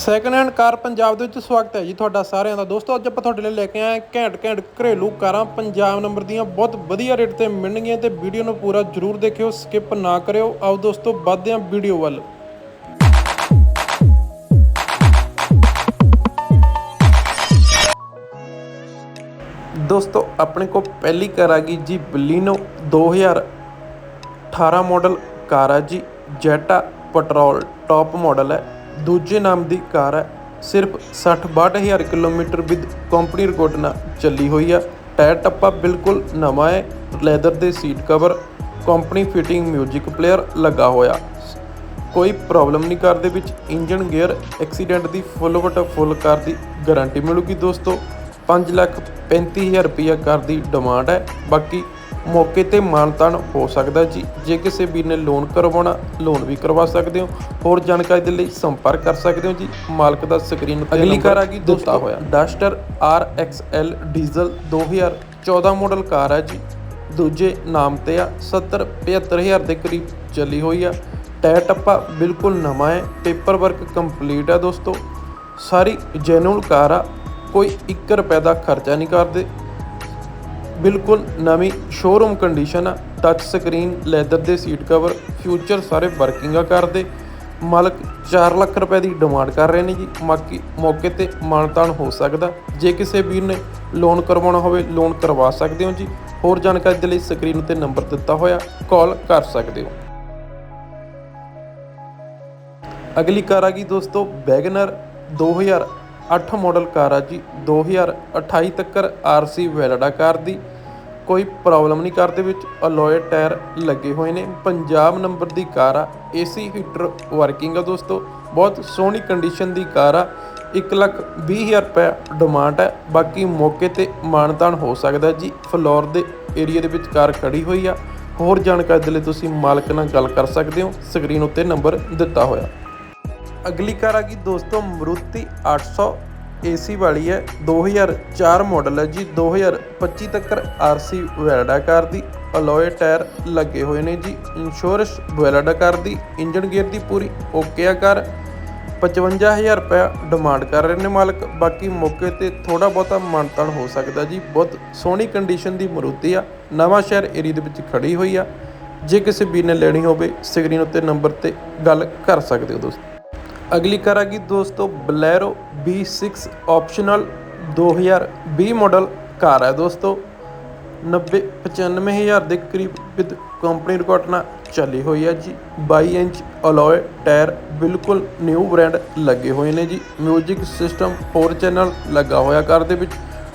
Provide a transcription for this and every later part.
Second hand car Punjab ਦੇ ਵਿੱਚ ਸਵਾਗਤ ਹੈ ਜੀ ਤੁਹਾਡਾ ਸਾਰਿਆਂ ਦਾ। ਦੋਸਤੋ, ਅੱਜ ਆਪਾਂ ਤੁਹਾਡੇ ਲਈ ਲੈ ਕੇ ਆਏ ਘੈਂਟ ਘੈਂਟ ਘਰੇਲੂ ਕਾਰਾਂ। ਪੰਜਾਬ ਨੰਬਰ ਦੀਆਂ ਬਹੁਤ ਵਧੀਆ ਰੇਟ ਤੇ ਮਿਲਣਗੀਆਂ ਤੇ ਵੀਡੀਓ ਨੂੰ ਪੂਰਾ ਜਰੂਰ ਦੇਖਿਓ ਸਕਿਪ ਨਾ ਕਰਿਓ। ਆਓ ਦੋਸਤੋ, ਵੱਧਦੇ ਹਾਂ ਵੀਡੀਓ ਵੱਲ। ਦੋਸਤੋ, ਆਪਣੇ ਕੋਲ ਪਹਿਲੀ ਕਾਰ ਆ ਗਈ ਜੀ ਬਲੀਨੋ 2018 ਮਾਡਲ ਕਾਰ ਆ ਜੀ। ਜੈਟਾ ਪੈਟਰੋਲ ਟਾਪ ਮਾਡਲ ਹੈ। ਦੂਜੇ ਨਾਮ ਦੀ ਕਾਰ ਹੈ। ਸਿਰਫ 60-62000 ਕਿਲੋਮੀਟਰ ਵਿਦ ਕੰਪਨੀ ਰਿਕਾਰਡ ਨਾਲ ਚੱਲੀ ਹੋਈ ਆ। ਟਾਇਰ ਟੱਪਾ ਬਿਲਕੁਲ ਨਵਾਂ ਹੈ। ਲੈਦਰ ਦੇ seat cover, company fitting 뮤직 player ਲੱਗਾ ਹੋਇਆ। ਕੋਈ ਪ੍ਰੋਬਲਮ ਨਹੀਂ ਕਾਰ ਦੇ ਵਿੱਚ। ਇੰਜਨ ਗੇਅਰ, ਐਕਸੀਡੈਂਟ ਦੀ ਫੁੱਲ ਵਟ ਫੁੱਲ ਕਾਰ ਦੀ ਗਾਰੰਟੀ ਮਿਲੂਗੀ ਦੋਸਤੋ। 5 ਲੱਖ 35000 ਰੁਪਇਆ ਕਾਰ ਦੀ ਡਿਮਾਂਡ ਹੈ। ਬਾਕੀ ਮੌਕੇ ਤੇ ਮਾਨਤਾਨ ਹੋ ਸਕਦਾ ਜੀ। ਜੇ ਕਿਸੇ ਵੀਰ ਨੇ ਲੋਨ ਕਰਵਾਉਣਾ ਲੋਨ ਵੀ ਕਰਵਾ ਸਕਦੇ ਹੋ। ਹੋਰ ਜਾਣਕਾਰੀ ਦੇ ਲਈ ਸੰਪਰਕ ਕਰ ਸਕਦੇ ਹੋ ਜੀ। ਮਾਲਕ ਦਾ ਸਕਰੀਨ ਤੇ ਅਗਲੀ ਕਾਰ ਆ ਗਈ ਦੋਸਤੋ। ਹੋਇਆ। Duster RXL diesel 2014 model car ਹੈ ਜੀ। ਦੂਜੇ ਨਾਮ ਤੇ ਆ 70 75000 ਦੇ ਕਰੀਬ ਚੱਲੀ ਹੋਈ ਆ। ਟਾਇਰ ਟੱਪਾ ਬਿਲਕੁਲ ਨਵਾਂ ਹੈ। ਪੇਪਰ ਵਰਕ ਕੰਪਲੀਟ ਹੈ ਦੋਸਤੋ। ਸਾਰੀ ਜੈਨੂਅਲ ਕਾਰ ਆ। ਕੋਈ 1 ਰੁਪਏ ਦਾ ਖਰਚਾ ਨਹੀਂ ਕਰਦੇ। ਬਿਲਕੁਲ ਨਵੀਂ ਸ਼ੋਰੂਮ ਕੰਡੀਸ਼ਨ ਆ ਟੱਚ ਸਕਰੀਨ ਲੈਦਰ ਦੇ ਸੀਟ ਕਵਰ ਫਿਊਚਰ ਸਾਰੇ ਵਰਕਿੰਗ ਆ ਕਰਦੇ ਮਾਲਕ 4 ਲੱਖ ਰੁਪਏ ਦੀ ਡਿਮਾਂਡ ਕਰ ਰਹੇ ਨੇ ਜੀ। ਬਾਕੀ ਮੌਕੇ ਤੇ ਮਾਨਤਾਨ ਹੋ ਸਕਦਾ। ਜੇ ਕਿਸੇ ਵੀਰ ਨੇ ਲੋਨ ਕਰਵਾਉਣਾ ਹੋਵੇ ਲੋਨ ਕਰਵਾ ਸਕਦੇ ਹੋ ਜੀ। ਹੋਰ ਜਾਣਕਾਰੀ ਦੇ ਲਈ ਸਕਰੀਨ ਉੱਤੇ ਨੰਬਰ ਦਿੱਤਾ ਹੋਇਆ ਕਾਲ ਕਰ ਸਕਦੇ ਹੋ। ਅਗਲੀ ਕਾਰ ਆ ਗਈ ਦੋਸਤੋ ਵੈਗਨਰ 2008 ਮਾਡਲ ਕਾਰ ਆ ਜੀ। 2028 ਤੱਕ ਆਰਸੀ ਵੈਲਡਾ ਕਾਰ ਦੀ। ਕੋਈ ਪ੍ਰੋਬਲਮ ਨਹੀਂ ਕਾਰ ਦੇ ਵਿੱਚ। ਅਲੋਏ ਟਾਇਰ ਲੱਗੇ ਹੋਏ ਨੇ। ਪੰਜਾਬ ਨੰਬਰ ਦੀ ਕਾਰ ਆ। ਏਸੀ ਹੀਟਰ ਵਰਕਿੰਗ ਆ ਦੋਸਤੋ। ਬਹੁਤ ਸੋਹਣੀ ਕੰਡੀਸ਼ਨ ਦੀ ਕਾਰ ਆ। 1 ਲੱਖ 20 ਹਜ਼ਾਰ ਰੁਪਏ ਡਿਮਾਂਡ ਹੈ ਬਾਕੀ ਮੌਕੇ ਤੇ ਮਾਨਤਾਨ ਹੋ ਸਕਦਾ ਜੀ। ਫਲੋਰ ਦੇ ਏਰੀਆ ਦੇ ਵਿੱਚ ਕਾਰ ਖੜੀ ਹੋਈ ਆ। ਹੋਰ ਜਾਣਕਾਰੀ ਦੇ ਲਈ ਤੁਸੀਂ ਮਾਲਕ ਨਾਲ ਗੱਲ ਕਰ ਸਕਦੇ ਹੋ। ਸਕਰੀਨ ਉੱਤੇ ਨੰਬਰ ਦਿੱਤਾ ਹੋਇਆ। ਅਗਲੀ ਕਾਰ ਆ ਗਈ ਦੋਸਤੋ। ਮਰੂਤੀ 800 ਏਸੀ ਵਾਲੀ ਹੈ। 2004 ਮਾਡਲ ਹੈ ਜੀ। 2025 ਤੱਕ ਆਰਸੀ ਵੈਲਡਾ ਕਾਰ ਦੀ ਅਲੋਏ ਟਾਇਰ ਲੱਗੇ ਹੋਏ ਨੇ ਜੀ। ਇੰਸ਼ੋਰੈਂਸ ਵੈਲਡਾ ਕਾਰ ਦੀ ਇੰਜਨ ਗੇਅਰ ਦੀ ਪੂਰੀ ਓਕੇ ਆ ਕਾਰ 55000 ਰੁਪਇਆ ਡਿਮਾਂਡ ਕਰ ਰਹੇ ਨੇ ਮਾਲਕ। ਬਾਕੀ ਮੌਕੇ ਤੇ ਥੋੜਾ ਬਹੁਤਾ ਮਾਨਤਾਨ ਹੋ ਸਕਦਾ ਜੀ। ਬਹੁਤ ਸੋਹਣੀ ਕੰਡੀਸ਼ਨ ਦੀ ਮਰੂਤੀ ਆ। ਨਵਾਂ ਸ਼ਹਿਰ ਏਰੀਆ ਦੇ ਵਿੱਚ ਖੜੀ ਹੋਈ ਆ। ਜੇ ਕਿਸੇ ਵੀਰ ਨੇ ਲੈਣੀ ਹੋਵੇ ਸਕਰੀਨ ਉੱਤੇ ਨੰਬਰ ਤੇ ਗੱਲ ਕਰ ਸਕਦੇ ਹੋ ਦੋਸਤੋ। ਅਗਲੀ ਕਾਰ ਆ ਗਈ ਦੋਸਤੋ Bolero B6 optional 2020 model car ਹੈ ਦੋਸਤੋ। 90 95000 ਦੇ ਕਰੀਬ ਵਿਦ ਕੰਪਨੀ ਰਿਕਾਰਡ ਨਾਲ ਚੱਲੀ ਹੋਈ ਹੈ ਜੀ। 22 ਇੰਚ ਅਲੋਏ ਟਾਇਰ ਬਿਲਕੁਲ ਨਿਊ ਬ੍ਰਾਂਡ ਲੱਗੇ ਹੋਏ ਨੇ ਜੀ। 뮤직 ਸਿਸਟਮ 4 ਚੈਨਲ ਲੱਗਾ ਹੋਇਆ ਕਾਰ ਦੇ ਵਿੱਚ।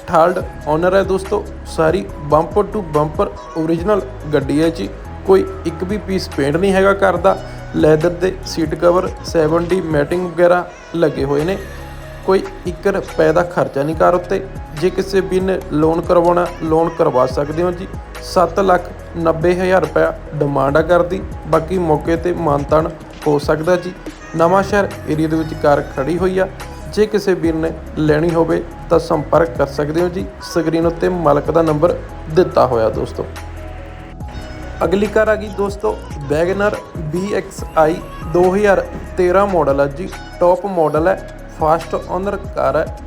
ਥਰਡ ਓਨਰ ਹੈ ਦੋਸਤੋ। ਸਾਰੀ ਬੰਪਰ ਟੂ ਬੰਪਰ ਓਰੀਜਨਲ ਗੱਡੀ ਹੈ ਜੀ। ਕੋਈ ਇੱਕ ਵੀ ਪੀਸ ਪੇਂਟ ਨਹੀਂ ਹੈਗਾ ਕਾਰ ਦਾ। ਲੈਦਰ ਦੇ ਸੀਟ ਕਵਰ 7D ਮੈਟਿੰਗ ਵਗੈਰਾ ਲੱਗੇ ਹੋਏ ਨੇ। ਕੋਈ 1 ਰੁਪਏ ਦਾ ਖਰਚਾ ਨਹੀਂ ਕਾਰ ਉੱਤੇ। ਜੇ ਕਿਸੇ ਵੀ ਨੇ ਲੋਨ ਕਰਵਾਉਣਾ ਲੋਨ ਕਰਵਾ ਸਕਦੇ ਹੋ ਜੀ। 7 ਲੱਖ 90 ਹਜ਼ਾਰ ਰੁਪਏ ਡਿਮਾਂਡ ਆ ਕਰਦੀ ਬਾਕੀ ਮੌਕੇ ਤੇ ਮਾਨਤਾਨ ਹੋ ਸਕਦਾ ਜੀ। ਨਵਾਂ ਸ਼ਹਿਰ ਏਰੀਆ ਦੇ ਵਿੱਚ ਕਾਰ ਖੜੀ ਹੋਈ ਆ। ਜੇ ਕਿਸੇ ਵੀਰ ਨੇ ਲੈਣੀ ਹੋਵੇ ਤਾਂ ਸੰਪਰਕ ਕਰ ਸਕਦੇ ਹੋ ਜੀ। ਸਕਰੀਨ ਉੱਤੇ ਮਾਲਕ ਦਾ ਨੰਬਰ ਦਿੱਤਾ ਹੋਇਆ ਦੋਸਤੋ। ਅਗਲੀ ਕਾਰ ਆ ਗਈ ਦੋਸਤੋ ਵੈਗਨਰ BXI 2013 ਮਾਡਲ ਹੈ ਜੀ। ਟੌਪ ਮਾਡਲ ਹੈ ਫਾਸਟ ਓਨਰ ਕਾਰ ਹੈ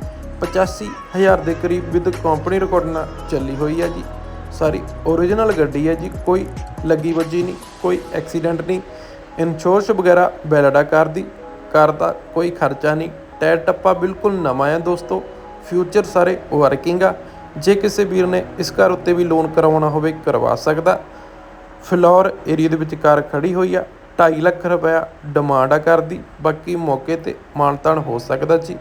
85000 ਦੇ ਕਰੀਬ ਵਿਦ ਕੰਪਨੀ ਰਿਕਾਰਡ ਨਾਲ ਚੱਲੀ ਹੋਈ ਹੈ ਜੀ। ਸਾਰੀ ਓਰੀਜਨਲ ਗੱਡੀ ਹੈ ਜੀ, ਕੋਈ ਲੱਗੀ ਵੱਜੀ ਨਹੀਂ, ਕੋਈ ਐਕਸੀਡੈਂਟ ਨਹੀਂ। ਇੰਸ਼ੋਰੈਂਸ ਵਗੈਰਾ ਵੈਲਿਡਾ ਕਾਰ ਦੀ, ਕਾਰ ਦਾ ਕੋਈ ਖਰਚਾ ਨਹੀਂ। ਟਾਇਰ ਟੱਪਾ ਬਿਲਕੁਲ ਨਵਾਂ ਹੈ ਦੋਸਤੋ। ਫਿਊਚਰ ਸਾਰੇ ਵਰਕਿੰਗ ਆ। ਜੇ ਕਿਸੇ ਵੀਰ ਨੇ ਇਸ ਕਾਰ ਉੱਤੇ ਵੀ ਲੋਨ ਕਰਵਾਉਣਾ ਹੋਵੇ, ਕਰਵਾ ਸਕਦਾ। ਫਲੋਰ ਏਰੀਆ ਦੇ ਵਿੱਚ ਕਾਰ ਖੜੀ ਹੋਈ ਆ। 2.5 ਲੱਖ ਰੁਪਇਆ ਡਿਮਾਂਡ ਆ ਕਰਦੀ ਬਾਕੀ ਮੌਕੇ ਤੇ ਮਾਨਤਾਨ ਹੋ ਸਕਦਾ ਜੀ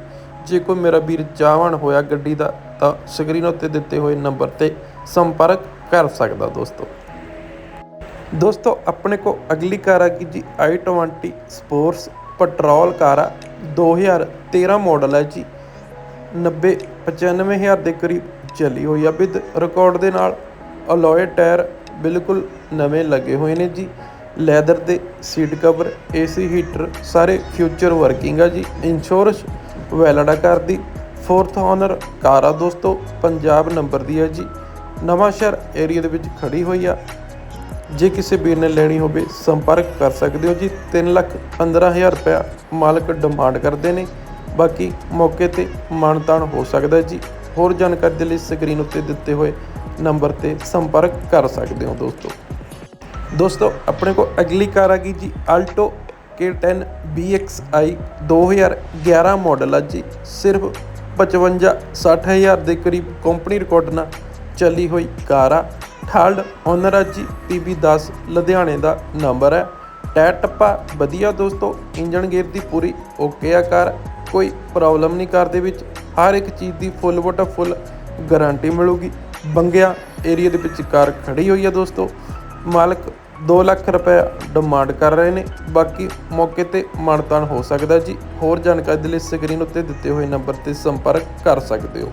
ਜੇ ਕੋਈ ਮੇਰਾ ਵੀਰ ਚਾਹਵਣ ਹੋਇਆ ਗੱਡੀ ਦਾ, ਤਾਂ ਸਕਰੀਨ ਉੱਤੇ ਦਿੱਤੇ ਹੋਏ ਨੰਬਰ ਤੇ ਸੰਪਰਕ ਕਰ ਸਕਦਾ, ਦੋਸਤੋ। ਦੋਸਤੋ, ਆਪਣੇ ਕੋ ਅਗਲੀ ਕਾਰ ਆ ਗਈ ਜੀ i20 ਸਪੋਰਟਸ ਪੈਟਰੋਲ ਕਾਰ ਆ। 2013 ਮਾਡਲ ਹੈ ਜੀ। 90 95000 ਦੇ ਕਰੀਬ ਚੱਲੀ ਹੋਈ ਆ। ਵਿਦ ਰਿਕਾਰਡ ਦੇ ਨਾਲ ਅਲੋਏ ਟਾਇਰ ਬਿਲਕੁਲ ਨਵੇਂ ਲੱਗੇ ਹੋਏ ਨੇ ਜੀ। ਲੈਦਰ ਦੇ ਸੀਟ ਕਵਰ, ਏਸੀ ਹੀਟਰ, ਸਾਰੇ ਫਿਊਚਰ ਵਰਕਿੰਗ ਆ ਜੀ। ਇੰਸ਼ੋਰੈਂਸ ਵੈਲਿਡਾ ਕਾਰ ਦੀ। ਫੋਰਥ ਓਨਰ ਕਾਰ ਆ ਦੋਸਤੋ, ਪੰਜਾਬ ਨੰਬਰ ਦੀ ਆ ਜੀ। ਨਵਾਂ ਸ਼ਹਿਰ ਏਰੀਆ ਦੇ ਵਿੱਚ ਖੜੀ ਹੋਈ ਆ। ਜੇ ਕਿਸੇ ਵੀਰ ਨੇ ਲੈਣੀ ਹੋਵੇ, ਸੰਪਰਕ ਕਰ ਸਕਦੇ ਹੋ ਜੀ। 3 ਲੱਖ 15000 ਰੁਪਇਆ ਮਾਲਕ ਡਿਮਾਂਡ ਕਰਦੇ ਨੇ। ਬਾਕੀ ਮੌਕੇ ਤੇ ਮਾਨਤਾਨ ਹੋ ਸਕਦਾ ਜੀ। ਹੋਰ ਜਾਣਕਾਰੀ ਦੇ ਲਈ ਸਕਰੀਨ ਉੱਤੇ ਦਿੱਤੇ ਹੋਏ ਨੰਬਰ ਤੇ ਸੰਪਰਕ ਕਰ ਸਕਦੇ ਹੋ ਦੋਸਤੋ। ਦੋਸਤੋ, ਆਪਣੇ ਕੋਲ ਅਗਲੀ ਕਾਰ ਆ ਗਈ ਜੀ ਆਲਟੋ K10 BXI 2011 ਮਾਡਲ ਆ ਜੀ। ਸਿਰਫ 55 60000 ਦੇ ਕਰੀਬ ਕੰਪਨੀ ਰਿਕਾਰਡ ਨਾਲ ਚੱਲੀ ਹੋਈ ਕਾਰ ਆ। ਥਰਡ ਓਨਰ ਆ ਜੀ PB10 ਲੁਧਿਆਣੇ ਦਾ ਨੰਬਰ ਹੈ ਟਾਇਰ ਟੱਪਾ ਵਧੀਆ ਦੋਸਤੋ ਇੰਜਨ ਗੇਅਰ ਦੀ ਪੂਰੀ ਓਕੇ ਆ ਕਾਰ। ਕੋਈ ਪ੍ਰੋਬਲਮ ਨਹੀਂ ਕਾਰ ਦੇ ਵਿੱਚ। ਹਰ ਇੱਕ ਚੀਜ਼ ਦੀ ਫੁੱਲ ਬਟਾ ਫੁੱਲ ਗਾਰੰਟੀ ਮਿਲੂਗੀ। ਬੰਗਿਆ ਏਰੀਆ ਦੇ ਵਿੱਚ ਕਾਰ ਖੜੀ ਹੋਈ ਹੈ ਦੋਸਤੋ। ਮਾਲਕ 2 ਲੱਖ ਰੁਪਏ ਡਿਮਾਂਡ ਕਰ ਰਹੇ ਨੇ। ਬਾਕੀ ਮੌਕੇ ਤੇ ਮਾਨਤਾਨ ਹੋ ਸਕਦਾ ਜੀ। ਹੋਰ ਜਾਣਕਾਰੀ ਦੇ ਲਈ ਸਕਰੀਨ ਉੱਤੇ ਦਿੱਤੇ ਹੋਏ ਨੰਬਰ ਤੇ ਸੰਪਰਕ ਕਰ ਸਕਦੇ ਹੋ।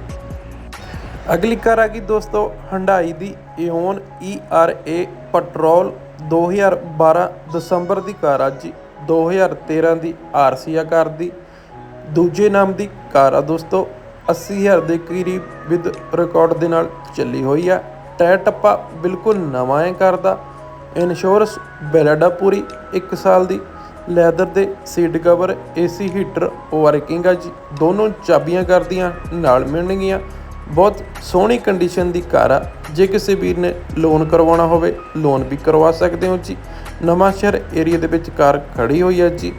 ਅਗਲੀ ਕਾਰ ਆ ਗਈ ਦੋਸਤੋ, ਹੰਡਾਈ ਦੀ ਇਓਨ ERA ਪੈਟਰੋਲ 2012 ਦਸੰਬਰ ਦੀ ਕਾਰ ਆ ਜੀ। 2013 ਦੀ ਆਰਸੀਆ ਕਾਰ ਦੀ। ਦੂਜੇ ਨਾਮ ਦੀ ਕਾਰ ਆ ਦੋਸਤੋ 80000 ਦੇ ਕਰੀਬ ਵਿਦ ਰਿਕਾਰਡ ਦੇ ਨਾਲ ਚੱਲੀ ਹੋਈ ਆ। ਟਾਇਰ ਟੱਪਾ ਬਿਲਕੁਲ ਨਵਾਂ ਹੈ ਕਾਰ ਦਾ ਇੰਸ਼ੋਰੈਂਸ ਵੈਲਿਡ ਆ ਪੂਰੀ 1 ਸਾਲ ਦੀ। ਲੈਦਰ ਦੇ seat cover AC heater working ਆ ਜੀ। ਦੋਨੋਂ ਚਾਬੀਆਂ ਕਰਦੀਆਂ, ਨਾਲ ਮਿਲਣਗੀਆਂ। ਬਹੁਤ ਸੋਹਣੀ ਕੰਡੀਸ਼ਨ ਦੀ ਕਾਰ ਆ। ਜੇ ਕਿਸੇ ਵੀਰ ਨੇ ਲੋਨ ਕਰਵਾਉਣਾ ਹੋਵੇ ਲੋਨ ਵੀ ਕਰਵਾ ਸਕਦੇ ਹੋ ਜੀ। ਨਵਾਂ ਸ਼ਹਿਰ ਏਰੀਆ ਦੇ ਵਿੱਚ ਕਾਰ ਖੜੀ ਹੋਈ ਆ ਜੀ।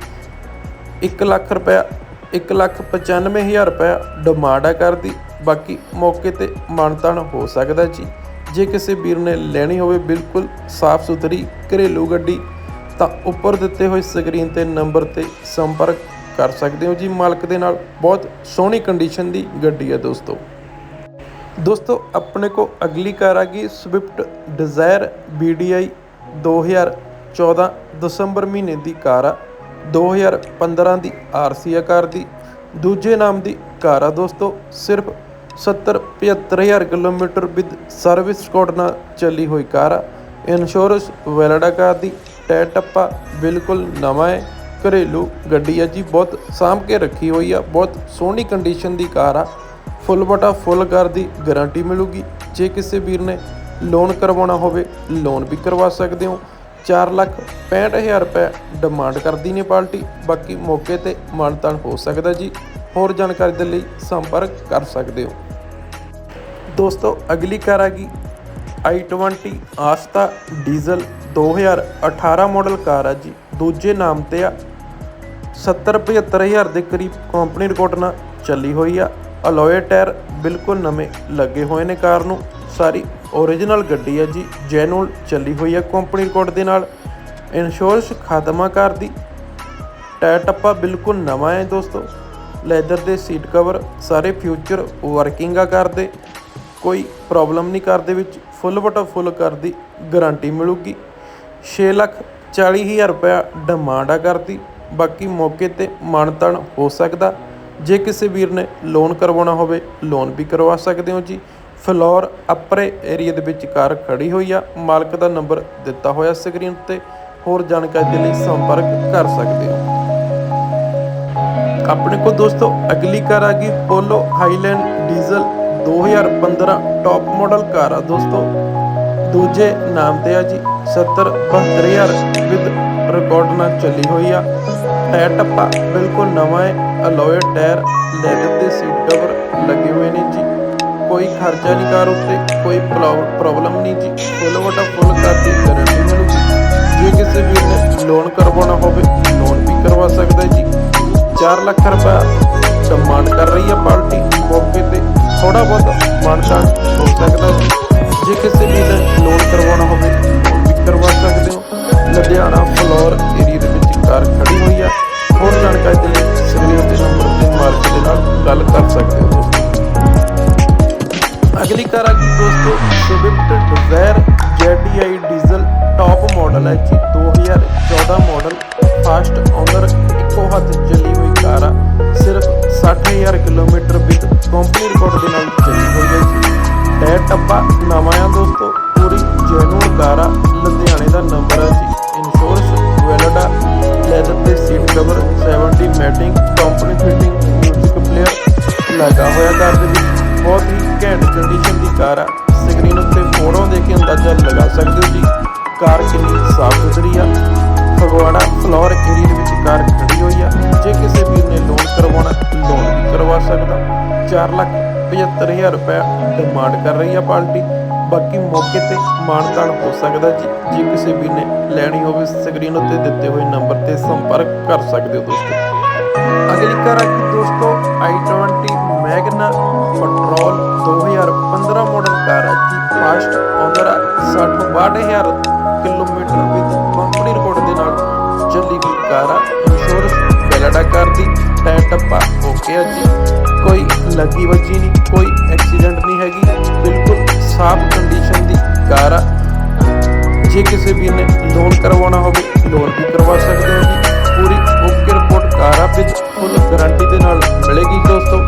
1 ਲੱਖ ਰੁਪਇਆ 1 ਲੱਖ 95000 ਰੁਪਇਆ ਡਿਮਾਂਡ ਆ ਕਰਦੀ। ਬਾਕੀ ਮੌਕੇ ਤੇ ਮਾਨਤਾਨ ਹੋ ਸਕਦਾ ਜੀ। ਜੇ ਕਿਸੇ ਵੀਰ ਨੇ ਲੈਣੀ ਹੋਵੇ ਬਿਲਕੁਲ ਸਾਫ਼ ਸੁਥਰੀ ਘਰੇਲੂ ਗੱਡੀ, ਤਾਂ ਉੱਪਰ ਦਿੱਤੇ ਹੋਏ ਸਕਰੀਨ ਤੇ ਨੰਬਰ ਤੇ ਸੰਪਰਕ ਕਰ ਸਕਦੇ ਹੋ ਜੀ ਮਾਲਕ ਦੇ ਨਾਲ। ਬਹੁਤ ਸੋਹਣੀ ਕੰਡੀਸ਼ਨ ਦੀ ਗੱਡੀ ਹੈ ਦੋਸਤੋ। ਦੋਸਤੋ, ਆਪਣੇ ਕੋ ਅਗਲੀ ਕਾਰ ਆ ਗਈ ਸਵਿਫਟ ਡਿਜ਼ਾਇਰ BDI 2014 ਦਸੰਬਰ ਮਹੀਨੇ ਦੀ ਕਾਰ ਆ। 2015 ਦੀ ਆਰਸੀ ਆ ਕਾਰ ਦੀ ਦੂਜੇ ਨਾਮ ਦੀ ਕਾਰ ਆ ਦੋਸਤੋ। ਸਿਰਫ 70 75000 ਕਿਲੋਮੀਟਰ ਵਿਦ ਸਰਵਿਸ ਕੋਡ ਨਾਲ ਚੱਲੀ ਹੋਈ ਕਾਰ ਆ। ਇੰਸ਼ੋਰੈਂਸ ਵੈਲਿਡਾ ਕਾਰ ਦੀ, ਟਾਇਰ ਟੱਪਾ ਬਿਲਕੁਲ ਨਵਾਂ ਹੈ। ਘਰੇਲੂ ਗੱਡੀ ਆ ਜੀ, ਬਹੁਤ ਸਾਂਭ ਕੇ ਰੱਖੀ ਹੋਈ ਆ, ਬਹੁਤ ਸੋਹਣੀ ਕੰਡੀਸ਼ਨ ਦੀ ਕਾਰ ਆ। ਫੁੱਲ ਬਟਾ ਫੁੱਲ ਕਾਰ ਦੀ ਗਾਰੰਟੀ ਮਿਲੂਗੀ। ਜੇ ਕਿਸੇ ਵੀਰ ਨੇ ਲੋਨ ਕਰਵਾਉਣਾ ਹੋਵੇ ਲੋਨ ਵੀ ਕਰਵਾ ਸਕਦੇ ਹੋ। 4 ਲੱਖ 65000 ਰੁਪਏ ਡਿਮਾਂਡ ਕਰਦੀ ਨੇ ਪਾਰਟੀ। ਬਾਕੀ ਮੌਕੇ ਤੇ ਮਾਨਤਾਨ ਹੋ ਸਕਦਾ ਜੀ। ਹੋਰ ਜਾਣਕਾਰੀ ਦੇ ਲਈ ਸੰਪਰਕ ਕਰ ਸਕਦੇ ਹੋ। ਦੋਸਤੋ, ਅਗਲੀ ਕਾਰ ਆ ਗਈ i20 ਆਸਤਾ ਡੀਜ਼ਲ 2018 ਮਾਡਲ ਕਾਰ ਆ ਜੀ। ਦੂਜੇ ਨਾਮ ਤੇ ਆ 70 75000 ਦੇ ਕਰੀਬ ਕੰਪਨੀ ਰਿਕਾਰਡ ਨਾਲ ਚੱਲੀ ਹੋਈ ਆ। ਅਲੋਏ ਟਾਇਰ ਬਿਲਕੁਲ ਨਵੇਂ ਲੱਗੇ ਹੋਏ ਨੇ ਕਾਰ ਨੂੰ। ਸਾਰੀ ਓਰੀਜਨਲ ਗੱਡੀ ਹੈ ਜੀ ਜੈਨੂਅਲ ਚੱਲੀ ਹੋਈ ਹੈ ਕੰਪਨੀ ਰਿਕਾਰਡ ਦੇ ਨਾਲ। ਇੰਸ਼ੋਰੈਂਸ ਖਾਤਮਾ ਕਾਰ ਦੀ। ਟਾਇਰ ਟੱਪਾ ਬਿਲਕੁਲ ਨਵਾਂ ਹੈ ਦੋਸਤੋ। ਲੈਦਰ ਦੇ ਸੀਟ ਕਵਰ ਸਾਰੇ ਫਿਊਚਰ ਵਰਕਿੰਗ ਆ ਕਰਦੇ ਕੋਈ ਪ੍ਰੋਬਲਮ ਨਹੀਂ ਕਰਦੇ ਵਿੱਚ। ਫੁੱਲ ਬਟਾ ਫੁੱਲ ਕਰਦੀ ਗਾਰੰਟੀ ਮਿਲੂਗੀ। 6 ਲੱਖ 40000 ਰੁਪਇਆ ਡਿਮਾਂਡ ਆ ਕਰਦੀ ਬਾਕੀ ਮੌਕੇ ਤੇ ਮਾਨਤਨ ਹੋ ਸਕਦਾ। ਜੇ ਕਿਸੇ ਵੀਰ ਨੇ ਲੋਨ ਕਰਵਾਉਣਾ ਹੋਵੇ ਲੋਨ ਵੀ ਕਰਵਾ ਸਕਦੇ ਹੋ ਜੀ। ਫਲੋਰ ਅਪਰੇ ਏਰੀਆ ਦੇ ਵਿੱਚ ਕਾਰ ਖੜੀ ਹੋਈ ਆ। ਮਾਲਕ ਦਾ ਨੰਬਰ ਦਿੱਤਾ ਹੋਇਆ ਸਕਰੀਨ ਉੱਤੇ। ਹੋਰ ਜਾਣਕਾਰੀ ਦੇ ਲਈ ਸੰਪਰਕ ਕਰ ਸਕਦੇ ਹੋ। ਆਪਣੇ ਕੋਲ ਦੋਸਤੋ, ਅਗਲੀ ਕਾਰ ਆ ਗਈ Polo Highline diesel 2015 top model car ਆ ਦੋਸਤੋ। ਦੂਜੇ ਨਾਮ ਤੇ ਆ ਜੀ 70 72000 ਵਿਦ ਰਿਕਾਰਡ ਨਾਲ ਚੱਲੀ ਹੋਈ ਆ। ਟਾਇਰ ਟੱਪਾ ਬਿਲਕੁਲ ਨਵਾਂ ਹੈ। ਅਲੋਏ ਟਾਇਰ ਲੈਦਰ ਦੇ ਸੀਟ ਕਵਰ ਲੱਗੇ ਹੋਏ ਨੇ ਜੀ। ਕੋਈ ਖਰਚਾ ਨਹੀਂ ਕਾਰ ਉੱਤੇ, ਕੋਈ ਪ੍ਰੋਬਲਮ ਨਹੀਂ ਜੀ। ਫੁੱਲ ਵਟਾ ਫੁੱਲ ਕਾਰ ਗਾਰੰਟੀ ਮਿਲੂਗੀ ਜੇ। ਕਿਸੇ ਵੀ ਨੇ ਲੋਨ ਕਰਵਾਉਣਾ ਹੋਵੇ ਲੋਨ ਵੀ ਕਰਵਾ ਸਕਦਾ ਜੀ। 4 ਲੱਖ ਰੁਪਏ ਡਿਮਾਂਡ ਕਰ ਰਹੀ ਹੈ ਪਾਰਟੀ ਮੌਕੇ ਤੇ। ਥੋੜਾ ਬਹੁਤ ਮਾਨਤਾ ਹੋ ਸਕਦਾ ਜੀ। ਜੇ ਕਿਸੇ ਵੀ ਨੇ ਲੋਨ ਕਰਵਾਉਣਾ ਹੋਵੇ ਲੋਨ ਵੀ ਕਰਵਾ ਸਕਦੇ ਹੋ। ਲੁਧਿਆਣਾ ਫਲੋਰ ਏਰੀਆ ਦੇ ਵਿੱਚ ਕਾਰ ਖੜੀ ਹੋਈ ਆ। ਹੋਰ ਜਾਣਕਾਰੀ ਦੇ ਲਈ ਸਕਰੀਨ ਤੇ ਨੰਬਰ ਤੇ ਮਾਲਕ ਦੇ ਨਾਲ ਗੱਲ ਕਰ ਸਕਦੇ ਹੋ। ਦੋਸਤੋ ਅਗਲੀ ਕਾਰ ਆ ਗਈ ਦੋਸਤੋ Swift Dzire ZDI diesel top model ਹੈ ਜੀ 2014 ਮਾਡਲ ਫਾਸਟ ਓਨਰ ਇੱਕੋ ਹੱਥ ਚੱਲੀ ਹੋਈ ਕਾਰ ਆ। ਸਿਰਫ 60000 ਕਿਲੋਮੀਟਰ ਵਿਦ ਕੰਪਨੀ ਰਿਕਾਰਡ ਦੇ ਨਾਲ ਚੱਲੀ ਹੋਈ ਹੈ ਜੀ। ਟਾਇਰ ਟੱਪਾ ਨਵਾਂ ਆ ਦੋਸਤੋ, ਪੂਰੀ ਜੈਨੂਨ ਕਾਰ ਆ, ਲੁਧਿਆਣੇ ਦਾ ਨੰਬਰ ਆ ਜੀ। ਇੰਸ਼ੋਰੈਂਸ ਵੈਲਿਡਾ ਲੈਦਰ ਤੇ seat cover 70 matting company fitting music player ਲੱਗਾ ਹੋਇਆ ਕਾਰ ਦੇ ਵਿੱਚ। ਬਹੁਤ ਹੀ ਘੈਂਟ ਕੰਡੀਸ਼ਨ ਦੀ ਕਾਰ ਆ। ਸਕਰੀਨ ਉੱਤੇ ਫੋਟੋ ਦੇ ਕੇ ਅੰਦਾਜ਼ਾ ਲਗਾ ਸਕਦੇ ਹੋ ਜੀ। ਕਾਰ ਕਿੰਨੀ ਸਾਫ਼ ਸੁਥਰੀ ਆ। ਫਗਵਾੜਾ, ਫਲੋਰ ਏਰੀਆ ਦੇ ਵਿੱਚ ਕਾਰ ਖੜੀ ਹੋਈ ਆ। ਜੇ ਕਿਸੇ ਵੀ ਨੇ ਲੋਨ ਕਰਵਾਉਣਾ ਲੋਨ ਵੀ ਕਰਵਾ ਸਕਦਾ। 4 ਲੱਖ 75000 ਰੁਪਏ ਡਿਮਾਂਡ ਕਰ ਰਹੀ ਆ ਪਾਰਟੀ। ਬਾਕੀ ਮੌਕੇ ਤੇ ਮਾਨਤਾਨ ਹੋ ਸਕਦਾ ਜੀ। ਜੇ ਕਿਸੇ ਵੀ ਨੇ ਲੈਣੀ ਹੋਵੇ ਸਕਰੀਨ ਉੱਤੇ ਦਿੱਤੇ ਹੋਏ ਨੰਬਰ ਤੇ ਸੰਪਰਕ ਕਰ ਸਕਦੇ ਹੋ ਦੋਸਤੋ। ਅਗਲੀ ਕਾਰ ਆ ਗਈ ਦੋਸਤੋ i20 Magna petrol 2015 model car ਆ ਜੀ। ਫਾਸਟ ਓਨਰ ਆ 60 62000 ਕਿਲੋਮੀਟਰ ਵਿਦ ਕੰਪਨੀ ਰਿਕਾਰਡ ਦੇ ਨਾਲ ਚੱਲੀ ਗਈ ਕਾਰ ਆ ਇੰਸ਼ੋਰੈਂਸ ਬੈਲਡਾ ਕਾਰ ਦੀ ਟਾਇਰ ਟੱਪਾ ਓਕੇ ਆ ਜੀ। ਕੋਈ ਲੱਗੀ ਵੱਜੀ ਨਹੀਂ, ਕੋਈ ਐਕਸੀਡੈਂਟ ਨਹੀਂ ਹੈਗੀ, ਬਿਲਕੁਲ ਸਾਫ਼ ਕੰਡੀਸ਼ਨ ਦੀ ਕਾਰ ਆ। ਜੇ ਕਿਸੇ ਵੀ ਨੇ ਲੋਨ ਕਰਵਾਉਣਾ ਹੋਵੇ ਲੋਨ ਵੀ ਕਰਵਾ ਸਕਦੇ ਹੋ ਜੀ। ਕਾਰ ਆ ਵਿੱਚ ਫੁੱਲ ਗਾਰੰਟੀ ਦੇ ਨਾਲ ਮਿਲੇਗੀ ਦੋਸਤੋ।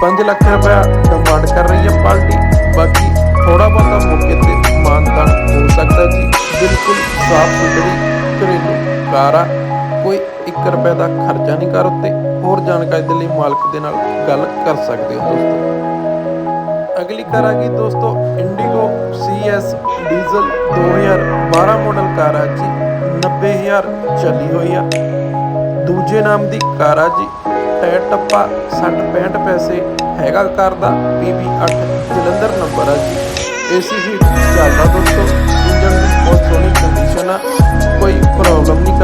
5 ਲੱਖ ਰੁਪਇਆ ਡਿਮਾਂਡ ਕਰ ਰਹੀ ਹੈ ਪਾਰਟੀ। ਬਾਕੀ ਥੋੜਾ ਬਹੁਤਾ ਮੌਕੇ ਤੇ ਮਾਨਤਾਨ ਹੋ ਸਕਦਾ ਜੀ। ਬਿਲਕੁਲ ਸਾਫ਼ ਸੁਥਰੀ ਘਰੇਲੂ ਕਾਰ ਆ। ਕੋਈ 1 ਰੁਪਏ ਦਾ ਖਰਚਾ ਨਹੀਂ ਕਰ ਉੱਤੇ। ਹੋਰ ਜਾਣਕਾਰੀ ਦੇ ਲਈ ਮਾਲਕ ਦੇ ਨਾਲ ਗੱਲ ਕਰ ਸਕਦੇ ਹੋ ਦੋਸਤੋ। ਅਗਲੀ ਕਾਰ ਆ ਗਈ ਦੋਸਤੋ Indigo CS diesel 2012 model car ਆ ਜੀ। 90000 ਚੱਲੀ ਹੋਈ ਆ। ਦੂਜੇ ਨਾਮ ਦੀ ਕਾਰ ਆ ਜੀ। ਟਾਇਰ ਟੱਪਾ 60 65 ਪੈਸੇ ਹੈਗਾ ਕਾਰ ਦਾ। PB8 ਜਲੰਧਰ ਨੰਬਰ ਆ ਜੀ। ਏਸੀ ਹੀਟ ਚੱਲਦਾ ਦੋਸਤੋ। ਇੰਜਨ ਦੀ ਬਹੁਤ ਸੋਹਣੀ ਕੰਡੀਸ਼ਨ ਆ। ਕੋਈ ਪ੍ਰੋਬਲਮ ਨਹੀਂ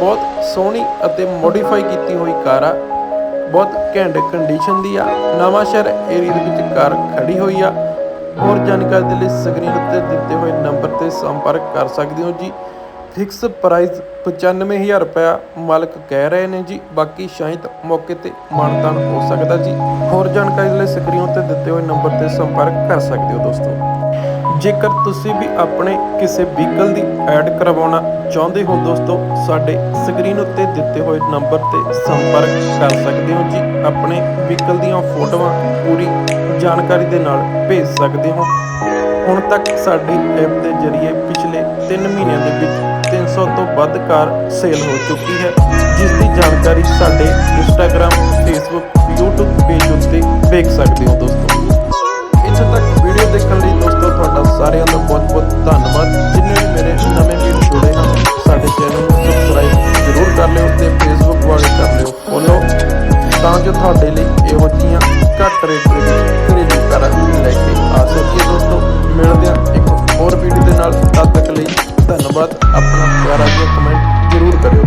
ਬਹੁਤ ਸੋਹਣੀ ਅਤੇ ਮੋਡੀਫਾਈ ਕੀਤੀ ਹੋਈ ਕਾਰ ਆ। ਬਹੁਤ ਘੈਂਟ ਕੰਡੀਸ਼ਨ ਦੀ ਆ। ਨਵਾਂ ਸ਼ਹਿਰ ਏਰੀਆ ਦੇ ਵਿੱਚ ਕਾਰ ਖੜੀ ਹੋਈ ਆ। ਹੋਰ ਜਾਣਕਾਰੀ ਦੇ ਲਈ ਸਕਰੀਨ ਉੱਤੇ ਦਿੱਤੇ ਹੋਏ ਨੰਬਰ ਤੇ ਸੰਪਰਕ ਕਰ ਸਕਦੇ ਹੋ ਜੀ। ਫਿਕਸ ਪ੍ਰਾਈਸ 95000 ਰੁਪਇਆ ਮਾਲਕ ਕਹਿ ਰਹੇ ਨੇ ਜੀ। ਬਾਕੀ ਸ਼ਾਇਦ ਮੌਕੇ ਤੇ ਮਾਨਤਾਨ ਹੋ ਸਕਦਾ ਜੀ। ਹੋਰ ਜਾਣਕਾਰੀ ਲਈ ਸਕਰੀਨ ਉੱਤੇ ਦਿੱਤੇ ਹੋਏ ਨੰਬਰ ਤੇ ਸੰਪਰਕ ਕਰ ਸਕਦੇ ਹੋ ਦੋਸਤੋ। ਜੇਕਰ ਤੁਸੀਂ ਵੀ ਆਪਣੇ ਕਿਸੇ ਵਹੀਕਲ ਦੀ ਐਡ ਕਰਵਾਉਣਾ ਚਾਹੁੰਦੇ ਹੋ ਦੋਸਤੋ, ਸਾਡੇ ਸਕਰੀਨ ਉੱਤੇ ਦਿੱਤੇ ਹੋਏ ਨੰਬਰ ਤੇ ਸੰਪਰਕ ਕਰ ਸਕਦੇ ਹੋ ਜੀ। ਆਪਣੇ ਵਹੀਕਲ ਦੀਆਂ ਫੋਟੋਆਂ ਪੂਰੀ ਜਾਣਕਾਰੀ ਦੇ ਨਾਲ ਭੇਜ ਸਕਦੇ ਹੋ। ਹੁਣ ਤੱਕ ਸਾਡੀ ਐਪ ਦੇ ਜ਼ਰੀਏ ਪਿਛਲੇ 3 ਮਹੀਨਿਆਂ ਦੇ ਵਿੱਚ 300 ਤੋਂ ਵੱਧ ਕਾਰ ਸੇਲ ਹੋ ਚੁੱਕੀ ਹੈ। ਜਿਸ ਦੀ ਜਾਣਕਾਰੀ ਸਾਡੇ ਇੰਸਟਾਗ੍ਰam ਫੇਸਬੁੱਕ YouTube ਪੇਜ ਉੱਤੇ ਵੇਖ ਸਕਦੇ ਹੋ ਦੋਸਤੋ। ਸਾਰਿਆਂ ਦਾ ਬਹੁਤ ਬਹੁਤ ਧੰਨਵਾਦ। ਜਿੰਨੇ ਵੀ ਮੇਰੇ ਨਵੇਂ ਵੀਡੀਓ ਜੁੜੇ ਹਨ, ਸਾਡੇ ਚੈਨਲ ਨੂੰ ਸਬਸਕ੍ਰਾਈਬ ਜ਼ਰੂਰ ਕਰ ਲਿਓ ਤੇ ਫੇਸਬੁੱਕ ਵਾਲੇ ਕਰ ਲਿਓ। ਫੋਲੋ ਤਾਂ ਜੋ ਤੁਹਾਡੇ ਲਈ ਇਹੋ ਜਿਹੀਆਂ ਘੱਟ ਰੇਟ ਦੇ ਵਿੱਚ ਖਰੀਦੀ ਲੈ ਕੇ ਆ ਸਕੀਏ ਦੋਸਤੋ। ਮਿਲਦੇ ਹਾਂ ਇੱਕ ਹੋਰ ਵੀਡੀਓ ਦੇ ਨਾਲ। ਤਦ ਤੱਕ ਲਈ ਧੰਨਵਾਦ। ਆਪਣਾ ਪਿਆਰਾ ਜਿਹਾ ਕਮੈਂਟ ਜ਼ਰੂਰ ਕਰਿਓ